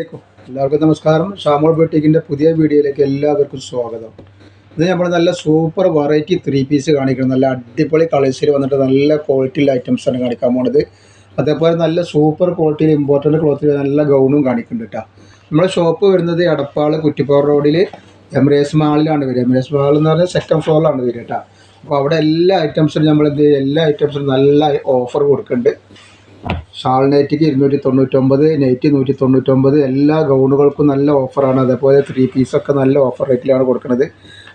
എല്ലാവർക്കും നമസ്കാരം. ഷാമോൾ ബൊട്ടിക്കിന്റെ പുതിയ വീഡിയോയിലേക്ക് എല്ലാവർക്കും സ്വാഗതം. ഇത് നമ്മൾ നല്ല സൂപ്പർ വെറൈറ്റി ത്രീ പീസ് കാണിക്കണം നല്ല അടിപൊളി കളേഴ്സിൽ വന്നിട്ട് നല്ല ക്വാളിറ്റിയുള്ള ഐറ്റംസ് ആണ് കാണിക്കാൻ പോണത്. അതേപോലെ നല്ല സൂപ്പർ ക്വാളിറ്റിയിൽ ഇമ്പോർട്ടന്റ് ക്ലോത്തിൽ നല്ല ഗൗണും കാണിക്കുന്നുണ്ട് കേട്ടോ നമ്മുടെ ഷോപ്പ് വരുന്നത് എടപ്പാൾ കുറ്റിപ്പാറ റോഡിൽ എംറേസ് മാളിലാണ് വരിക. എംറേസ് മാൾ എന്ന് പറഞ്ഞാൽ സെക്കൻഡ് ഫ്ലോറിലാണ് വരിക കേട്ടോ അപ്പോൾ അവിടെ എല്ലാ ഐറ്റംസിനും നമ്മൾ എന്ത് എല്ലാ ഐറ്റംസിനും നല്ല ഓഫർ കൊടുക്കുന്നുണ്ട്. ഷാൾ നൈറ്റിക്ക് ഇരുന്നൂറ്റി തൊണ്ണൂറ്റൊമ്പത് നൈറ്റ് നൂറ്റി തൊണ്ണൂറ്റൊമ്പത് എല്ലാ ഗൗണുകൾക്കും നല്ല ഓഫറാണ്. അതേപോലെ ത്രീ പീസൊക്കെ നല്ല ഓഫർ റേറ്റിലാണ് കൊടുക്കുന്നത്.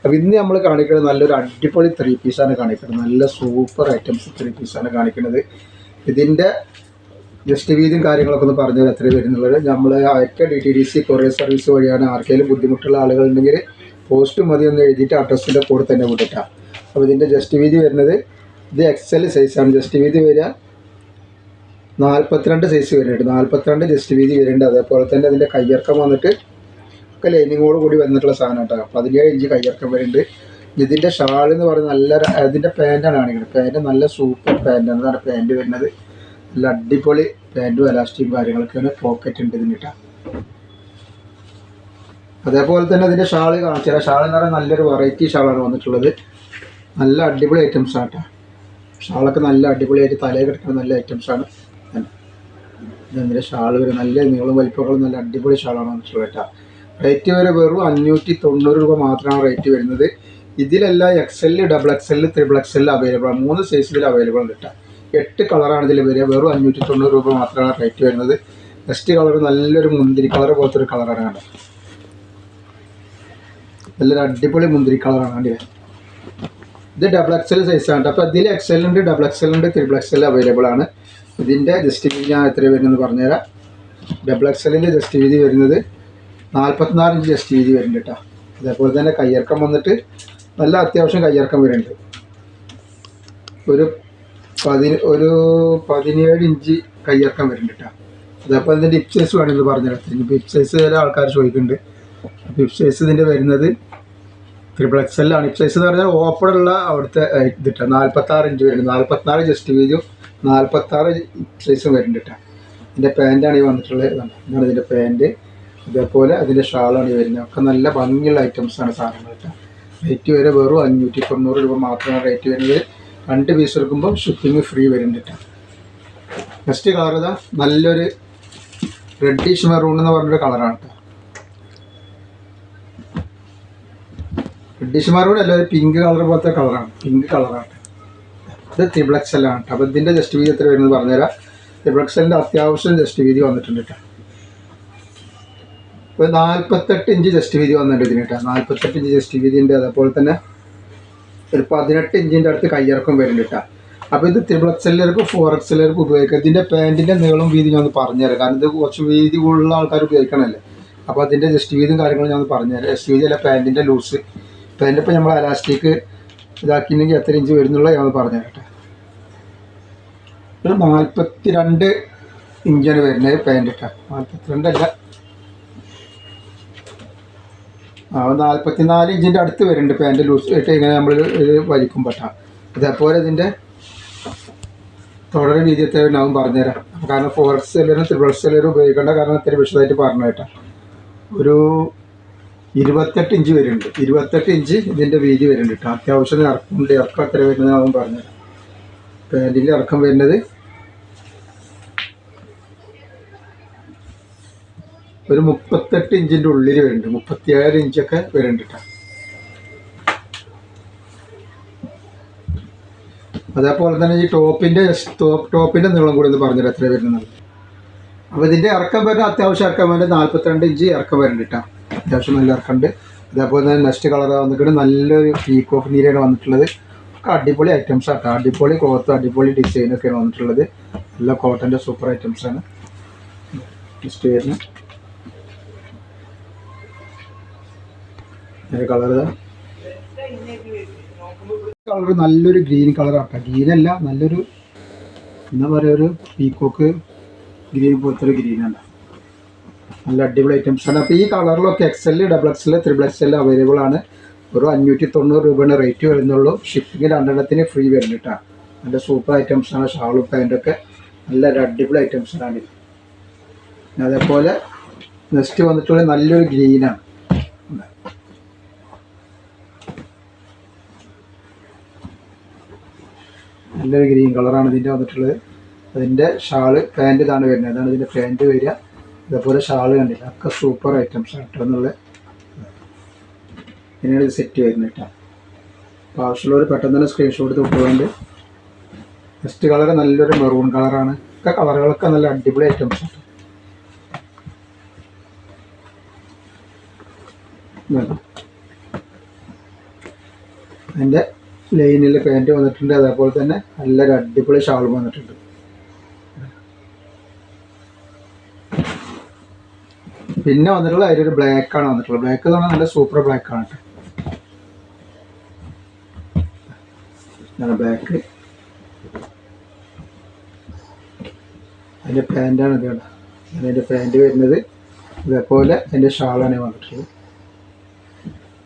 അപ്പോൾ ഇന്ന് നമ്മൾ കാണിക്കുന്നത് നല്ലൊരു അടിപൊളി ത്രീ പീസാണ് കാണിക്കുന്നത്. നല്ല സൂപ്പർ ഐറ്റംസ് ത്രീ പീസാണ് കാണിക്കുന്നത്. ഇതിന്റെ ജസ്റ്റ് വീതിയും കാര്യങ്ങളൊക്കെ ഒന്ന് പറഞ്ഞു എത്ര വരുന്നുള്ളത്? നമ്മൾ അയക്ക D T D C courier service വഴിയാണ് ആർക്കെങ്കിലും ബുദ്ധിമുട്ടുള്ള ആളുകളുണ്ടെങ്കിൽ പോസ്റ്റ് മതി ഒന്ന് എഴുതിയിട്ട് അഡ്രസ്സിന്റെ കൂടെ തന്നെ വിട്ടിട്ടാണ് അപ്പോൾ ഇതിന്റെ ജസ്റ്റ് വീതി വരുന്നത് ഇത് എക്സൽ സൈസാണ് ജസ്റ്റ് വീതി വരിക നാൽപ്പത്തിരണ്ട് സൈസ് വരുന്നുണ്ട്. നാൽപ്പത്തിരണ്ട് ജസ്റ്റ് വീതി വരുന്നുണ്ട്. അതേപോലെ തന്നെ അതിന്റെ കയ്യിറക്കം വന്നിട്ട് ഒക്കെ ലൈനിങ്ങോട് കൂടി വന്നിട്ടുള്ള സാധനം കേട്ടോ. പതിനേഴ് ഇഞ്ച് കയ്യിറക്കം വരുന്നുണ്ട്. ഇതിന്റെ ഷാൾ എന്ന് പറയുന്നത് നല്ല അതിന്റെ പാന്റാണ് കാണിക്കുന്നത്. പാന്റ് നല്ല സൂപ്പർ പാന്റാണ് അതാണ് പാന്റ് വരുന്നത്. നല്ല അടിപൊളി പാന്റും എലാസ്റ്റിക്കും കാര്യങ്ങളൊക്കെയാണ് പോക്കറ്റ് ഉണ്ട് ഇതിന് കേട്ടോ. അതേപോലെ തന്നെ അതിന്റെ ഷാൾ കാണിച്ചു തരാം ഷാൾ എന്ന് പറയുന്നത് നല്ലൊരു വെറൈറ്റി ഷാളാണ് വന്നിട്ടുള്ളത്. നല്ല അടിപൊളി ഐറ്റംസ് കേട്ടോ. ഷാളൊക്കെ നല്ല അടിപൊളിയായിട്ട് തലയിൽ കിടക്കുന്ന നല്ല ഐറ്റംസ് ആണ്. ഇതിന്റെ ഷാൾ വരെ. നല്ല നീളം വലിപ്പങ്ങളും നല്ല അടിപൊളി ഷാളാണ് വന്നിട്ടുള്ളത് റേറ്റ് വരെ വെറും അഞ്ഞൂറ്റി തൊണ്ണൂറ് രൂപ മാത്രമാണ് റേറ്റ് വരുന്നത്. ഇതിലെല്ലാം X L double X L triple X L available ആണ്. മൂന്ന് സൈസ് ഇതിൽ അവൈലബിൾ ആണ് കേട്ടോ എട്ട് കളറാണ് ഇതിൽ വരിക. വെറും അഞ്ഞൂറ്റി തൊണ്ണൂറ് രൂപ മാത്രമാണ് റേറ്റ് വരുന്നത്. നെക്സ്റ്റ് കളർ നല്ലൊരു മുന്തിരി കളർ പോലത്തെ ഒരു കളറാണ് കണ്ടോ? നല്ലൊരു അടിപൊളി മുന്തിരി കളറാണ് കണ്ടില്ലേ? ഇത് ഡബിൾ എക്സ് എൽ സൈസാണ് അപ്പോൾ ഇതിൽ എക്സ് എൽ ഉണ്ട് ഡബിൾ എക്സ് എൽ ഉണ്ട് ത്രിബിൾ എക്സ് എൽ അവൈലബിൾ ആണ്. ഇതിന്റെ ജസ്റ്റ് വീതി ഞാൻ എത്ര വരുന്നത് പറഞ്ഞുതരാം. ഡബിൾ എക്സ് എല്ലിന്റെ ജസ്റ്റ് വീതി വരുന്നത് നാൽപ്പത്തിനാല് ഇഞ്ച് ജസ്റ്റ് വീതി വരുന്നുണ്ട് കേട്ടോ. അതേപോലെ തന്നെ കയ്യിറക്കം വന്നിട്ട് നല്ല അത്യാവശ്യം കയ്യിറക്കം വരുന്നുണ്ട്. ഒരു പതി ഒരു പതിനേഴ് ഇഞ്ച് കയ്യിറക്കം വരുന്നുണ്ട് കേട്ടോ. അതേപോലെ ഇതിന്റെ ഹിപ് സൈസ് വേണമെന്ന് പറഞ്ഞുതരാം. ഇപ്പോൾ ഹിപ് സൈസ് ചില ആൾക്കാർ ചോദിക്കുന്നുണ്ട്. അപ്പോൾ ഹിപ് സൈസ് ഇതിന്റെ വരുന്നത് ത്രിപിൾ എക്സ് എല്ലാണ് ഹിപ്പ് സൈസ് എന്ന് പറഞ്ഞാൽ ഓപ്പണുള്ള അവിടുത്തെ ഇത് ഇതിട്ടാ നാൽപ്പത്താറ് ഇഞ്ച് വരുന്നുണ്ട്. നാൽപ്പത്തിനാല് ജസ്റ്റ് വീതിയും നാൽപ്പത്താറ് സൈസും വരുന്നുണ്ട് കേട്ടോ ഇതിന്റെ പാന്റാണ് ഈ വന്നിട്ടുള്ളത്. ഇതാണ്. ഇതിന്റെ പാന്റ് ഇതേപോലെ അതിന്റെ ഷാളാണ് ഈ വരുന്നത്. ഒക്കെ നല്ല ഭംഗിയുള്ള ഐറ്റംസ് ആണ് സാധനങ്ങൾ കേട്ടോ റേറ്റ് വരെ വെറും അഞ്ഞൂറ്റി തൊണ്ണൂറ് രൂപ മാത്രമാണ് റേറ്റ് വരുന്നത്. രണ്ട് പീസ് എടുക്കുമ്പോൾ ഷിപ്പിംഗ് ഫ്രീ വരുന്നുണ്ട് കേട്ടോ നെക്സ്റ്റ് കളർ ഇതാ. നല്ലൊരു റെഡിഷ് മെറൂൺ എന്ന് പറഞ്ഞൊരു കളറാണ് കേട്ടോ റെഡിഷ് മെറൂൺ അല്ല ഒരു പിങ്ക് കളർ പോലത്തെ കളറാണ് പിങ്ക് കളറാണ് ഇത് ത്രിബിൾ എക്സ് എൽ ആണ്. അപ്പോൾ ഇതിന്റെ ജസ്റ്റ് വീതി എത്ര വരുന്നത് പറഞ്ഞുതരാം. ത്രിബിൾ എക്സലിന്റെ അത്യാവശ്യം ജസ്റ്റ് വീതി വന്നിട്ടുണ്ട് കേട്ടോ ഇപ്പോൾ നാൽപ്പത്തെട്ട് ഇഞ്ച് ജസ്റ്റ് വീതി വന്നിട്ടുണ്ട് ഇതിന് കേട്ടോ നാൽപ്പത്തെട്ട് ഇഞ്ച് ജസ്റ്റ് വീതി ഉണ്ട് അതേപോലെ തന്നെ ഒരു പതിനെട്ട് ഇഞ്ചിന്റെ അടുത്ത് കയ്യിറക്കം വരുന്നുണ്ട് കേട്ടോ അപ്പോൾ ഇത് ത്രിബിൾ എക്സ് എല്ലാവർക്കും ഫോർ എക്സലിലേക്കും ഉപയോഗിക്കുക ഉപയോഗിക്കാം. ഇതിന്റെ പാന്റിന്റെ നീളം വീതി ഞാൻ ഒന്ന് പറഞ്ഞുതരാം. കാരണം ഇത് കുറച്ച് വീതി കൂടുതലുള്ള ആൾക്കാർ ഉപയോഗിക്കണമല്ലേ. അപ്പോൾ അതിന്റെ ജസ്റ്റ് വീതിയും കാര്യങ്ങളും ഞാൻ ഒന്ന് പറഞ്ഞുതരാം. ജസ്റ്റ് വീതി അല്ല പാന്റിന്റെ ലൂസ് പാന്റ് ഇപ്പോൾ നമ്മൾ അലാസ്റ്റിക് ഇതാക്കിയിട്ടുണ്ടെങ്കിൽ എത്ര ഇഞ്ച് വരുന്നുള്ള ഞാൻ പറഞ്ഞു തരട്ടെ നാൽപ്പത്തി രണ്ട് ഇഞ്ചാണ് വരുന്നത് പാന്റ് കേട്ടോ നാൽപ്പത്തിരണ്ടല്ല നാൽപ്പത്തിനാല് ഇഞ്ചിന്റെ അടുത്ത് വരുന്നുണ്ട് പാന്റ് ലൂസ് ഇട്ട് ഇങ്ങനെ നമ്മൾ വലിക്കും പറ്റാം അതേപോലെ ഇതിന്റെ തുടരെ രീതി എത്ര ഉണ്ടാവും പറഞ്ഞുതരാം. കാരണം ഫോർ എക്സ് എല്ലാവരും ത്രിബിൾ എക്സ് എല്ലാവരും ഉപയോഗിക്കേണ്ട കാരണം ഇത്തിരി വിശദമായിട്ട് പറഞ്ഞു കേട്ടോ. ഒരു ഇരുപത്തെട്ട് ഇഞ്ച് വരുന്നുണ്ട്. ഇരുപത്തെട്ട് ഇഞ്ച് ഇതിന്റെ വീതി വരുന്നുണ്ട് കേട്ടോ അത്യാവശ്യം ഇറക്കമുണ്ട്. ഇറക്കം എത്ര വരുന്നതാണെന്ന് പറഞ്ഞത് പാന്റിന്റെ ഇറക്കം വരുന്നത് ഒരു മുപ്പത്തെട്ട് ഇഞ്ചിന്റെ ഉള്ളിൽ വരുന്നുണ്ട്. മുപ്പത്തിയേഴ് ഇഞ്ചൊക്കെ വരുന്നുണ്ട് കേട്ടോ അതേപോലെ തന്നെ ഈ ടോപ്പിന്റെ ടോപ്പ് ടോപ്പിന്റെ നീളം കൂടി ഒന്ന് പറഞ്ഞിട്ട് എത്ര വരുന്നത്. അപ്പോൾ ഇതിന്റെ ഇറക്കം വരുന്ന അത്യാവശ്യം ഇറക്കം വരുന്നത് നാൽപ്പത്തിരണ്ട് ഇഞ്ച് ഇറക്കം വരുന്നുണ്ട് കേട്ടോ അത്യാവശ്യം നല്ല ഇറക്കുന്നുണ്ട് അതേപോലെ തന്നെ നെക്സ്റ്റ് കളർ വന്നിട്ട് നല്ലൊരു പീക്കോക്ക് നീരാണ് വന്നിട്ടുള്ളത്. ഒക്കെ അടിപൊളി ഐറ്റംസ് ആട്ടോ. അടിപൊളി ക്ലോത്ത് അടിപൊളി ഡിസൈനൊക്കെയാണ് വന്നിട്ടുള്ളത്. നല്ല കോട്ടന്റെ സൂപ്പർ ഐറ്റംസ് ആണ്. നെക്സ്റ്റ് വരുന്നത് കളർ കളർ നല്ലൊരു ഗ്രീൻ കളറാട്ടോ ഗ്രീനല്ല നല്ലൊരു എന്താ പറയുക ഒരു പീക്കോക്ക് ഗ്രീൻ പോലത്തെ ഒരു ഗ്രീനാണ് നല്ല അടിപൊളി ഐറ്റംസ് ആണ്. അപ്പോൾ ഈ കളറിലൊക്കെ X L double X L triple X L available ആണ്. ഒരു അഞ്ഞൂറ്റി തൊണ്ണൂറ് രൂപയുടെ റേറ്റ് വരുന്നുള്ളൂ. ഷിപ്പിംഗ് രണ്ടെണ്ണത്തിന് ഫ്രീ വരുന്നിട്ടാണ് നല്ല സൂപ്പർ ഐറ്റംസ് ആണ്. ഷാളും പാന്റൊക്കെ നല്ല അടിപൊളി ഐറ്റംസ് ആണ്. അതേപോലെ നെക്സ്റ്റ് വന്നിട്ടുള്ള നല്ലൊരു ഗ്രീനാണ് നല്ലൊരു ഗ്രീൻ കളറാണ് ഇതിന്റെ വന്നിട്ടുള്ളത്. അതിന്റെ ഷാൾ പാന്റ് ഇതാണ് വരുന്നത്. അതാണ് ഇതിന്റെ പാന്റ് വരിക. ഇതേപോലെ ഷാൾ കണ്ടില്ല? ഒക്കെ സൂപ്പർ ഐറ്റംസ് കേട്ടോ എന്നുള്ള. ഇങ്ങനെയാണ് ഇത് സെറ്റ് വരുന്നത് കേട്ടോ അപ്പോൾ ആവശ്യമുള്ളവർ പെട്ടെന്ന് തന്നെ സ്ക്രീൻഷോട്ട് എടുത്ത് വിട്ടുകൊണ്ട് ഫസ്റ്റ് കളർ നല്ലൊരു മെറൂൺ കളറാണ് ഒക്കെ കളറുകളൊക്കെ നല്ല അടിപൊളി ഐറ്റംസ്. അതിന്റെ ലൈനിൽ പാന്റ് വന്നിട്ടുണ്ട്. അതേപോലെ തന്നെ നല്ലൊരു അടിപൊളി ഷാൾ വന്നിട്ടുണ്ട്. പിന്നെ വന്നിട്ടുള്ള അതിലൊരു ബ്ലാക്ക് ആണ് വന്നിട്ടുള്ളത്. ബ്ലാക്ക് എന്ന് പറഞ്ഞാൽ നല്ല സൂപ്പർ ബ്ലാക്ക് ആണ് കേട്ടോ. ബ്ലാക്ക് അതിന്റെ പാന്റാണ് ഇത് കേട്ടോ അതിന്റെ പാന്റ് വരുന്നത്. ഇതേപോലെ അതിന്റെ ഷാളാണ് വന്നിട്ടുള്ളത്.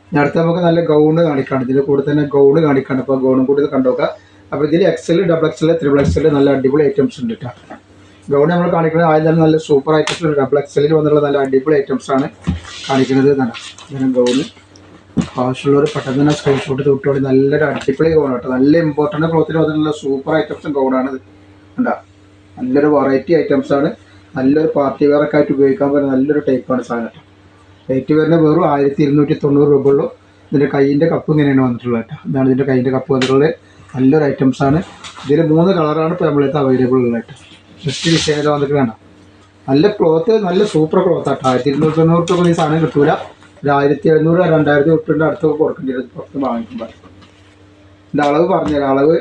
ഇനി അടുത്ത നമുക്ക് നല്ല ഗൗണ് കാണിക്കാണ്. ഇതിന്റെ കൂടെ തന്നെ ഗൗണ് കാണിക്കാണ്. അപ്പോൾ ഗൗണും കൂടി ഇത് കണ്ടുനോക്കാം അപ്പോൾ ഇതിൽ X L double X L triple X L നല്ല അടിപൊളി ഐറ്റംസ് ഉണ്ട് കേട്ടോ. ഗൗൺ നമ്മൾ കാണിക്കുന്നത് ആദ്യം നല്ല സൂപ്പർ ഐറ്റംസ് ഡബിൾ എക്സലിൽ വന്നുള്ള നല്ല അടിപൊളി ഐറ്റംസ് ആണ് കാണിക്കുന്നത് ഇതാണ്. ഇങ്ങനെ ഗൗണ് ആവശ്യമുള്ളവർ പെട്ടെന്ന് തന്നെ സ്ക്രീൻഷോട്ട് തൊട്ടോളി നല്ലൊരു അടിപൊളി ഗൗൺ കേട്ടോ നല്ല ഇമ്പോർട്ടന്റ് ക്ലോത്തിൽ വന്നിട്ടുള്ള സൂപ്പർ ഐറ്റംസും ഗൗണാണ് കണ്ടോ? നല്ലൊരു വെറൈറ്റി ഐറ്റംസ് ആണ്. നല്ലൊരു പാർട്ടി വെയർ ഒക്കെ ആയിട്ട് ഉപയോഗിക്കാൻ പറ്റുന്ന നല്ലൊരു ടൈപ്പാണ് സാധനം കേട്ടോ. റേറ്റ് വരുന്ന വെറും ആയിരത്തി ഇരുന്നൂറ്റി തൊണ്ണൂറ് രൂപ ഉള്ളൂ. ഇതിന്റെ കൈയിന്റെ കപ്പ് ഇങ്ങനെയാണ് വന്നിട്ടുള്ളത് കേട്ടോ. ഇതാണ് ഇതിന്റെ കൈയിന്റെ കപ്പ് വന്നിട്ടുള്ളത്. നല്ലൊരു ഐറ്റംസ് ആണ്. ഇതിൽ മൂന്ന് കളറാണ് ഇപ്പോൾ നമ്മളടുത്ത് അവൈലബിൾ ഉള്ളത് കേട്ടോ. ജസ്റ്റ് ഡിസൈനിൽ വന്നിട്ട് വേണം. നല്ല ക്ലോത്ത് നല്ല സൂപ്പർ ക്ലോത്ത് ആട്ടോ. ആയിരത്തി ഇരുന്നൂറ്റി തൊണ്ണൂറ് രൂപ ഈ സാധനം കിട്ടൂല. ഒരു ആയിരത്തി എഴുന്നൂറ് രണ്ടായിരത്തി തൊട്ടിന്റെ അടുത്ത് കൊടുക്കേണ്ടി വരും. പുറത്ത് വാങ്ങിക്കുമ്പോൾ ഇതിന്റെ അളവ് പറഞ്ഞുതരാം. അളവ്.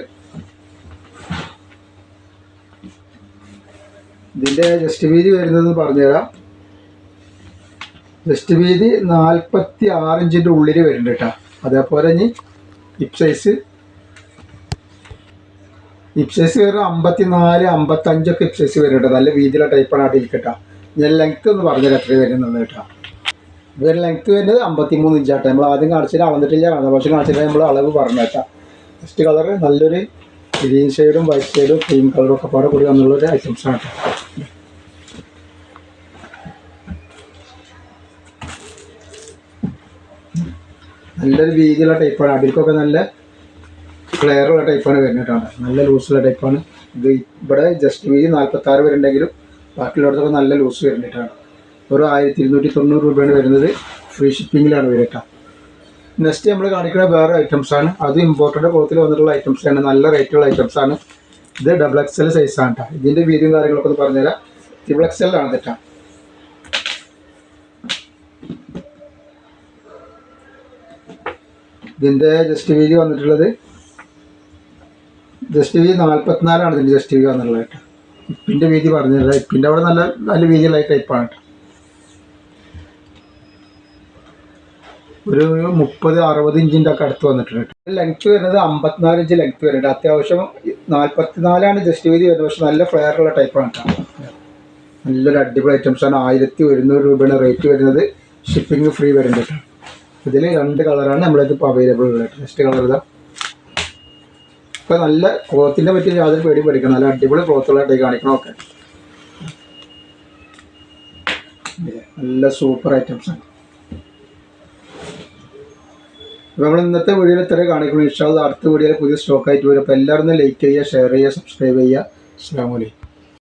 ഇതിന്റെ ജസ്റ്റ് വീതി വരുന്നതെന്ന് പറഞ്ഞുതരാം. ജസ്റ്റ് വീതി നാൽപ്പത്തി ആറ് ഇഞ്ചിന്റെ ഉള്ളിൽ വരുന്നുണ്ട് കേട്ടോ. അതേപോലെ ഇനി ഹിപ് സൈസ് ഹിപ്പ് സൈസ് അമ്പത്തിനാല് അമ്പത്തി നാല് അമ്പത്തഞ്ചൊക്കെ ഇപ്സൈസ് വരും വരുന്നുണ്ട്. നല്ല വീതിയിലുള്ള ടൈപ്പാണ് അടിയിൽ കേട്ടാ ഞാൻ ലെങ്ത് എന്ന് പറഞ്ഞാൽ എത്ര വരുന്നത് കേട്ടോ. ഇവരുടെ ലെങ്ത് വരുന്നത് അമ്പത്തി മൂന്ന് ഇഞ്ചാട്ടോ നമ്മൾ ആദ്യം കാണിച്ചിട്ട് അളന്നിട്ടില്ല. കാണുന്നത് പക്ഷേ കാണിച്ചിട്ട് നമ്മൾ അളവ് പറഞ്ഞു കേട്ടോ. ഫസ്റ്റ് കളർ നല്ലൊരു ഗ്രീൻ ഷെയ്ഡും വൈറ്റ് ഷെയ്ഡും ക്രീം കളറും ഒക്കെ പാടെ കൂടി വന്നുള്ളൊരു ഐറ്റംസാണ് കേട്ടോ. നല്ലൊരു വീതിയുള്ള ടൈപ്പാണ് അടിക്കൊക്കെ നല്ല ഫ്ലെയർ ഉള്ള ടൈപ്പാണ് വരുന്നതാണ്. നല്ല ലൂസുള്ള ടൈപ്പാണ് ഇത് ഇവിടെ ജസ്റ്റ് വീതി നാൽപ്പത്തി ആറ് വരുന്നുണ്ടെങ്കിലും ബാക്കിയുള്ളവർക്ക് നല്ല ലൂസ് വരുന്നിട്ടാണ് ഒരു ആയിരത്തി ഇരുന്നൂറ്റി തൊണ്ണൂറ് രൂപയാണ് വരുന്നത് ഫ്രീ ഷിപ്പിങ്ങിലാണ് വരട്ട നെക്സ്റ്റ് നമ്മൾ കാണിക്കുന്ന വേറെ ഐറ്റംസ് ആണ്. അത് ഇമ്പോർട്ടന്റ് ക്ലോത്തിൽ വന്നിട്ടുള്ള ഐറ്റംസ് ആണ്. നല്ല റേറ്റുള്ള ഐറ്റംസ് ആണ്. ഇത് ഡബിൾ എക്സൽ സൈസാണ് കേട്ടോ. ഇതിന്റെ വീതിയും കാര്യങ്ങളൊക്കെ ഒന്ന് പറഞ്ഞുതരാം. ട്രിപ്പിൾ ആണ് കേട്ടോ. ഇതിന്റെ ജസ്റ്റ് വീതി വന്നിട്ടുള്ളത് ജസ്റ്റ് വീതി നാൽപ്പത്തിനാലാണ് ഇതിന്റെ ജസ്റ്റ് വീതി വന്നിട്ടുള്ളത്. കേട്ടോ ഇപ്പിന്റെ വീതി പറഞ്ഞില്ല ഇപ്പിന്റെ അവിടെ നല്ല നല്ല വീതിയുള്ള ടൈപ്പാണ് ഒരു മുപ്പത് അറുപത് ഇഞ്ചിന്റെ ഒക്കെ അടുത്ത് വന്നിട്ടുണ്ട്. ലെങ്ത് വരുന്നത് അമ്പത്തിനാല് ഇഞ്ച് ലെങ്ത് വരുന്നുണ്ട്. അത്യാവശ്യം നാൽപ്പത്തിനാലാണ് ജസ്റ്റ് വീതി വരുന്നത്. പക്ഷെ നല്ല ഫ്ലെയർ ഉള്ള ടൈപ്പാണ് കേട്ടോ. നല്ലൊരു അടിപൊളി ഐറ്റംസ് ആണ്. ആയിരത്തി ഒരുന്നൂറ് രൂപയാണ് റേറ്റ് വരുന്നത് ഷിപ്പിംഗ് ഫ്രീ വരുന്നുണ്ട് ഇതിൽ രണ്ട് കളറാണ് നമ്മളിത് ഇപ്പോൾ അവൈലബിൾ ഉള്ളത്. നെക്സ്റ്റ് കളർ ഇതാ. ഇപ്പോൾ നല്ല ക്ലോത്തിന്റെ പറ്റി യാതൊരു പേടി പഠിക്കണം നല്ല അടിപൊളി ക്ലോത്തുകളായിട്ട് കാണിക്കണം ഒക്കെ. നല്ല സൂപ്പർ ഐറ്റംസ് ആണ്. അപ്പോൾ നമ്മൾ ഇന്നത്തെ വീഡിയോയിൽ ഇത്ര കാണിക്കണം ഇഷ്ടം അടുത്ത വീഡിയോയിൽ പുതിയ സ്റ്റോക്ക് ആയിട്ട് വരും. അപ്പോൾ എല്ലാവരും ലൈക്ക് ചെയ്യുക ഷെയർ ചെയ്യുക സബ്സ്ക്രൈബ് ചെയ്യുക. അസ്സാം